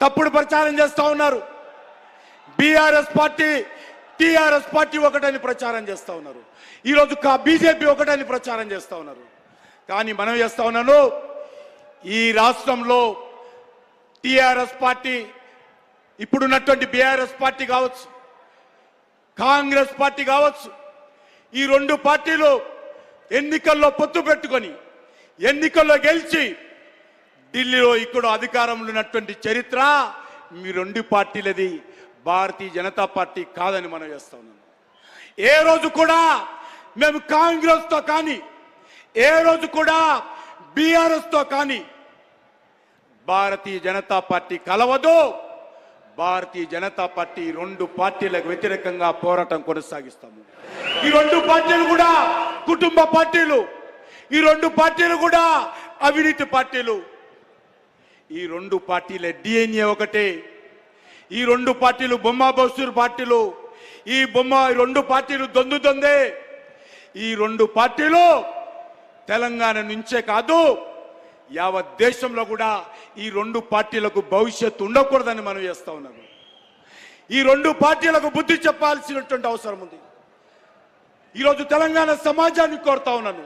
తప్పుడు ప్రచారం చేస్తా ఉన్నారు. బీఆర్ఎస్ పార్టీ టీఆర్ఎస్ పార్టీ ఒకటని ప్రచారం చేస్తూ ఉన్నారు. ఈరోజు కా బీజేపీ ఒకటని ప్రచారం చేస్తూ ఉన్నారు. కానీ మనం చేస్తా ఉన్నాను ఈ రాష్ట్రంలో టీఆర్ఎస్ పార్టీ ఇప్పుడున్నటువంటి బీఆర్ఎస్ పార్టీ కావచ్చు కాంగ్రెస్ పార్టీ కావచ్చు ఈ రెండు పార్టీలు ఎన్నికల్లో పొత్తు పెట్టుకొని ఎన్నికల్లో గెలిచి ఢిల్లీలో ఇక్కడ అధికారంలో ఉన్నటువంటి చరిత్ర మీ రెండు పార్టీలది. భారతీయ జనతా పార్టీ కాదని మనం చేస్తా ఉన్నాం. ఏ రోజు కూడా మేము కాంగ్రెస్తో కానీ ఏ రోజు కూడా బీఆర్ఎస్తో కానీ భారతీయ జనతా పార్టీ కలవదు. భారతీయ జనతా పార్టీ రెండు పార్టీలకు వ్యతిరేకంగా పోరాటం కొనసాగిస్తాము. ఈ రెండు పార్టీలు కూడా కుటుంబ పార్టీలు ఈ రెండు పార్టీలు కూడా అవినీతి పార్టీలు. ఈ రెండు పార్టీల. డిఎన్ఏ ఒకటే. ఈ రెండు పార్టీలు బొమ్మ బస్తూరు పార్టీలు. ఈ బొమ్మ రెండు పార్టీలు దొందుతుందే ఈ రెండు పార్టీలు తెలంగాణ నుంచే కాదు యావత్ దేశంలో కూడా ఈ రెండు పార్టీలకు భవిష్యత్తు ఉండకూడదని మనం చేస్తా ఉన్నాము ఈ రెండు పార్టీలకు బుద్ధి చెప్పాల్సినటువంటి అవసరం ఉంది. ఈరోజు తెలంగాణ సమాజాన్ని కోరుతా ఉన్నాను.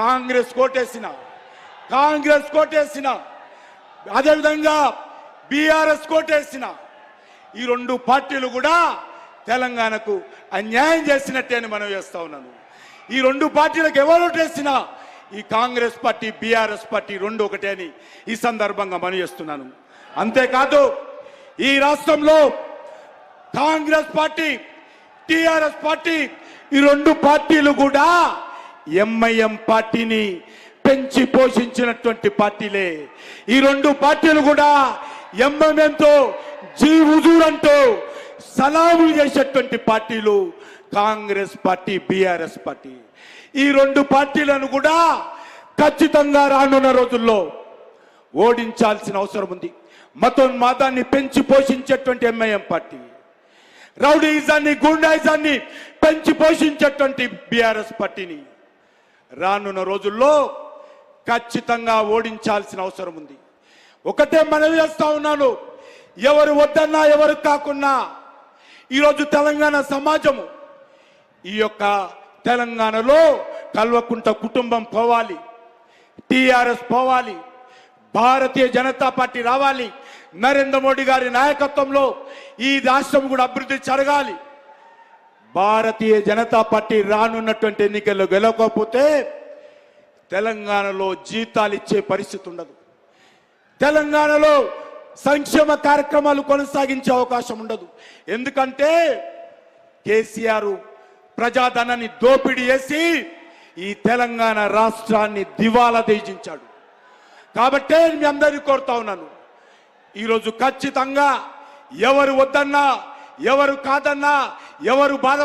కాంగ్రెస్ కోటేసిన కాంగ్రెస్ కోటేసిన అదేవిధంగా బీఆర్ఎస్ కోటేసిన ఈ రెండు పార్టీలు కూడా తెలంగాణకు అన్యాయం చేసినట్టే అని మనం చేస్తా ఉన్నాను. ఈ రెండు పార్టీలకు ఎవరు ఓటేసినా ఈ కాంగ్రెస్ పార్టీ బీఆర్ఎస్ పార్టీ రెండు ఒకటే అని ఈ సందర్భంగా మనం చేస్తున్నాను. అంతేకాదు ఈ రాష్ట్రంలో కాంగ్రెస్ పార్టీ టిఆర్ఎస్ పార్టీ ఈ రెండు పార్టీలు కూడా ఎంఐఎం పార్టీని పెంచి పోషించినటువంటి పార్టీలే. ఈ రెండు పార్టీలు కూడా ఎంఎంఎంతో జీ హుజూర్ సలాములు చేసేటువంటి పార్టీలు. Congress party BRS party. ఈ రెండు పార్టీలను కూడా ఖచ్చితంగా రానున్న రోజుల్లో ఓడించాల్సిన అవసరం ఉంది. మతోన్మాదాన్ని పెంచి పోషించేటువంటి ఎంఐఎం పార్టీ. రౌడీజాన్ని గుండాయిజాన్ని పెంచి పోషించేటువంటి బీఆర్ఎస్ పార్టీని రానున్న రోజుల్లో ఖచ్చితంగా ఓడించాల్సిన అవసరం ఉంది. ఒకటే మనవి చేస్తా ఉన్నాను. ఎవరు వద్దన్నా ఎవరు కాకున్నా ఈరోజు తెలంగాణ సమాజము ఈ యొక్క తెలంగాణలో కల్వకుంట కుటుంబం పోవాలి టిఆర్ఎస్ పోవాలి భారతీయ జనతా పార్టీ రావాలి నరేంద్ర మోడీ గారి నాయకత్వంలో ఈ రాష్ట్రం కూడా అభివృద్ధి జరగాలి. భారతీయ జనతా పార్టీ రానున్నటువంటి ఎన్నికల్లో గెలవకపోతే తెలంగాణలో జీతాలు ఇచ్చే పరిస్థితి ఉండదు. తెలంగాణలో సంక్షేమ కార్యక్రమాలు కొనసాగించే అవకాశం ఉండదు. ఎందుకంటే కేసీఆర్ ప్రజాధనాన్ని దోపిడీ చేసి ఈ తెలంగాణ రాష్ట్రాన్ని దివాలా దేజించాడు కాబట్టే మీ అందరినీ కోరుతా ఉన్నాను. ఈరోజు ఖచ్చితంగా ఎవరు వద్దన్నా ఎవరు కాదన్నా ఎవరు బాధ